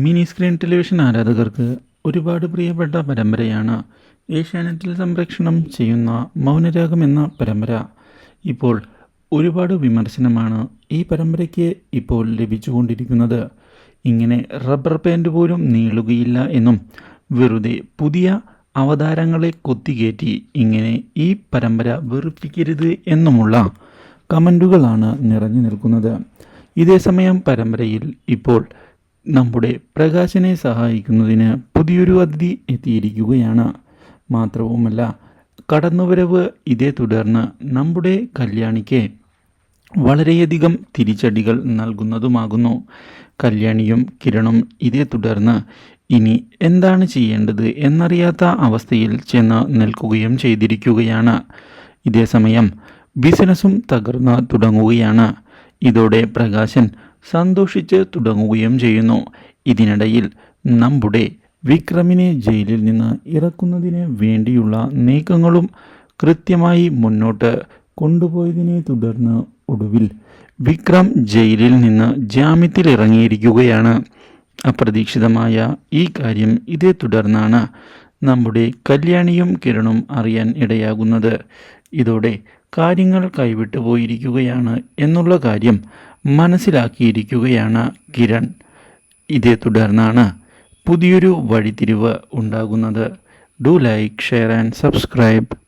Mini screen television ആരാധകർക്ക് ഒരുപാട് പ്രിയപ്പെട്ട പരമ്പരയാണ് ഏഷ്യാനെറ്റിൽ സംപ്രേക്ഷണം ചെയ്യുന്ന മൗനരാഗം എന്ന പരമ്പര. ഇപ്പോൾ ഒരുപാട് വിമർശനമാണ് ഈ പരമ്പരയ്ക്ക് ഇപ്പോൾ ലഭിച്ചുകൊണ്ടിരിക്കുന്നത്. ഇങ്ങനെ റബ്ബർ പാന്റ് പോലും നീളുകയില്ല എന്നും വെറുതെ പുതിയ അവതാരങ്ങളെ കൊത്തികയറ്റി ഇങ്ങനെ ഈ പരമ്പര വെറുപ്പിക്കരുത് എന്നുമുള്ള കമന്റുകളാണ് നിറഞ്ഞു നിൽക്കുന്നത്. ഇതേസമയം പരമ്പരയിൽ ഇപ്പോൾ നമ്മുടെ പ്രകാശനെ സഹായിക്കുന്നതിന് പുതിയൊരു അതിഥി എത്തിയിരിക്കുകയാണ്. മാത്രവുമല്ല കടന്നുവരവ് ഇതേ തുടർന്ന് നമ്മുടെ കല്യാണിക്ക് വളരെയധികം തിരിച്ചടികൾ നൽകുന്നതുമാകുന്നു. കല്യാണിയും കിരണും ഇതേ തുടർന്ന് ഇനി എന്താണ് ചെയ്യേണ്ടത് എന്നറിയാത്ത അവസ്ഥയിൽ ചെന്ന് നിൽക്കുകയും ചെയ്തിരിക്കുകയാണ്. ഇതേസമയം ബിസിനസ്സും തകർന്ന് തുടങ്ങുകയാണ്. ഇതോടെ പ്രകാശൻ സന്തോഷിച്ച് തുടങ്ങുകയും ചെയ്യുന്നു. ഇതിനിടയിൽ നമ്മുടെ വിക്രമിനെ ജയിലിൽ നിന്ന് ഇറക്കുന്നതിന് വേണ്ടിയുള്ള നീക്കങ്ങളും കൃത്യമായി മുന്നോട്ട് കൊണ്ടുപോയതിനെ തുടർന്ന് ഒടുവിൽ വിക്രം ജയിലിൽ നിന്ന് ജാമ്യത്തിൽ ഇറങ്ങിയിരിക്കുകയാണ്. അപ്രതീക്ഷിതമായ ഈ കാര്യം ഇതേ തുടർന്നാണ് നമ്മുടെ കല്യാണിയും കിരണും അറിയാൻ ഇടയാകുന്നത്. ഇതോടെ കാര്യങ്ങൾ കൈവിട്ടു പോയിരിക്കുകയാണ് എന്നുള്ള കാര്യം മനസ്സിലാക്കിയിരിക്കുകയാണ് കിരൺ. ഇതേ തുടർന്നാണ് പുതിയൊരു വഴിത്തിരിവ് ഉണ്ടാകുന്നത്. Do like share and subscribe.